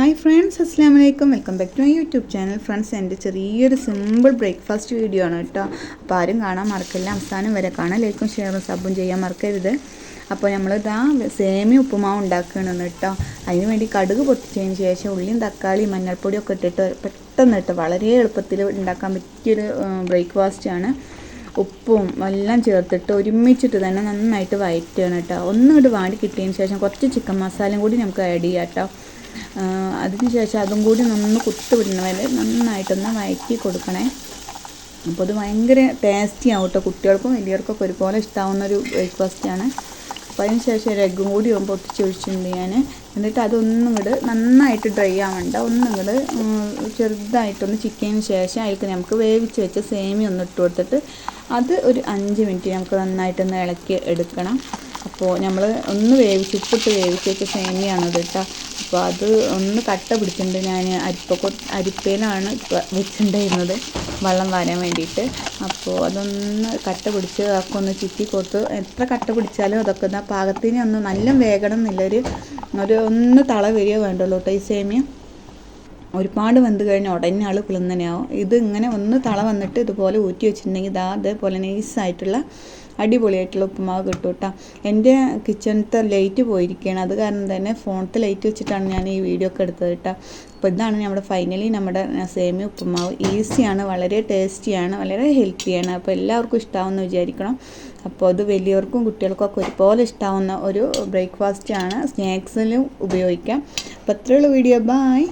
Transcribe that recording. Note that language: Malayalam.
ഹായ് ഫ്രണ്ട്സ് അസ്സാം വലൈക്കും welcome back to my YouTube channel friends എന്റെ ചെറിയൊരു സിമ്പിൾ ബ്രേക്ക്ഫാസ്റ്റ് വീഡിയോ ആണ് കേട്ടോ. അപ്പോൾ ആരും കാണാൻ മറക്കില്ല? അവസാനം വരെ കാണാം. ലൈക്കും ഷെയറും സബും ചെയ്യാൻ മറക്കരുത്. അപ്പോൾ നമ്മൾ ഇതാ സേമി ഉപ്പുമാവ് ഉണ്ടാക്കുകയാണ് കേട്ടോ. അതിന് വേണ്ടി കടുക് പൊട്ടിച്ചതിന് ശേഷം ഉള്ളിയും തക്കാളിയും മഞ്ഞൾപ്പൊടിയും ഒക്കെ ഇട്ടിട്ട് പെട്ടെന്ന് ഇട്ട് വളരെ എളുപ്പത്തിൽ ഉണ്ടാക്കാൻ പറ്റിയൊരു ബ്രേക്ക്ഫാസ്റ്റ് ഉപ്പും എല്ലാം ചേർത്തിട്ട് ഒരുമിച്ചിട്ട് തന്നെ നന്നായിട്ട് വയറ്റുകയാണ് കേട്ടോ. ഒന്നും ഇങ്ങോട്ട് വാടി കിട്ടിയതിന് ശേഷം കുറച്ച് ചിക്കൻ മസാലയും കൂടി നമുക്ക് ആഡ് ചെയ്യാം കേട്ടോ. അതിനുശേഷം അതും കൂടി നന്ന് കുത്തു വിടുന്ന വരെ നന്നായിട്ടൊന്ന് വഴറ്റി കൊടുക്കണേ. അപ്പോൾ അത് ഭയങ്കര ടേസ്റ്റി ആവും കേട്ടോ കുട്ടികൾക്കും വലിയവർക്കൊക്കെ ഒരുപോലെ ഇഷ്ടമാവുന്ന ഒരു ബ്രേക്ക്ഫാസ്റ്റാണ് അപ്പോൾ അതിന് ശേഷം ഒരു എഗ്ഗും കൂടി പൊട്ടിച്ച് ഒഴിച്ചിട്ടുണ്ട് ഞാൻ എന്നിട്ട് അതൊന്നും ഇങ്ങോട്ട് നന്നായിട്ട് ഡ്രൈ ആവണ്ട. ഒന്നും ഇങ്ങോട്ട് ചെറുതായിട്ടൊന്ന് ചിക്കനു ശേഷം അതിലേക്ക് നമുക്ക് വേവിച്ച് വെച്ച സേമി ഒന്ന് ഇട്ട് കൊടുത്തിട്ട് അത് ഒരു അഞ്ച് മിനിറ്റ് നമുക്ക് നന്നായിട്ടൊന്ന് ഇളക്കി എടുക്കണം. അപ്പോൾ നമ്മൾ ഒന്ന് വേവിച്ച് ഉപ്പിട്ട് വേവിച്ച് വെച്ച സേമിയാണത് കേട്ടോ അപ്പോൾ അത് ഒന്ന് കട്ട പിടിച്ചിട്ടുണ്ട് ഞാൻ അരിപ്പൊക്കെ അരിപ്പയിലാണ് വെച്ചിട്ടുണ്ടായിരുന്നത് വെള്ളം വാരാൻ വേണ്ടിയിട്ട് അപ്പോൾ അതൊന്ന് കട്ട പിടിച്ച് അതൊക്കെ ഒന്ന് ചുറ്റി കൊടുത്ത് എത്ര കട്ട പിടിച്ചാലും അതൊക്കെ ഒന്ന് പാകത്തിന് ഒന്ന് നല്ല വേഗണം എന്നില്ല ഒരു ഒരു ഒന്ന് തള വരിക വേണ്ടുള്ളൂ കേട്ടോ ഈ സേമിയ. ഒരുപാട് വെന്ത് കഴിഞ്ഞാൽ ഉടനെ ആൾ പിളുന്നനെയാവും ഇത് ഇങ്ങനെ ഒന്ന് തള വന്നിട്ട് ഇതുപോലെ ഊറ്റി വെച്ചിട്ടുണ്ടെങ്കിൽ ഇതാ അതേപോലെ നൈസായിട്ടുള്ള അടിപൊളിയായിട്ടുള്ള ഉപ്പുമാവ് കിട്ടും കേട്ടോ. എന്റെ കിച്ചണത്തെ ലൈറ്റ് പോയിരിക്കുകയാണ്. അത് കാരണം തന്നെ ഫോണത്തെ ലൈറ്റ് വെച്ചിട്ടാണ് ഞാൻ ഈ വീഡിയോ ഒക്കെ എടുത്തത് കേട്ടോ. അപ്പോൾ ഇതാണ് നമ്മുടെ ഫൈനലി നമ്മുടെ സേമിയ ഉപ്പുമാവ്. ഈസിയാണ് വളരെ ടേസ്റ്റിയാണ് വളരെ ഹെൽത്തിയാണ് അപ്പോൾ എല്ലാവർക്കും ഇഷ്ടമാവുമെന്ന് വിചാരിക്കണം. അപ്പോൾ അത് വലിയവർക്കും കുട്ടികൾക്കും ഒക്കെ ഒരുപോലെ ഇഷ്ടമാവുന്ന ഒരു ബ്രേക്ക്ഫാസ്റ്റാണ് സ്നാക്സിലും ഉപയോഗിക്കാം. അപ്പോൾ അത്രയുള്ള വീഡിയോ ബായ്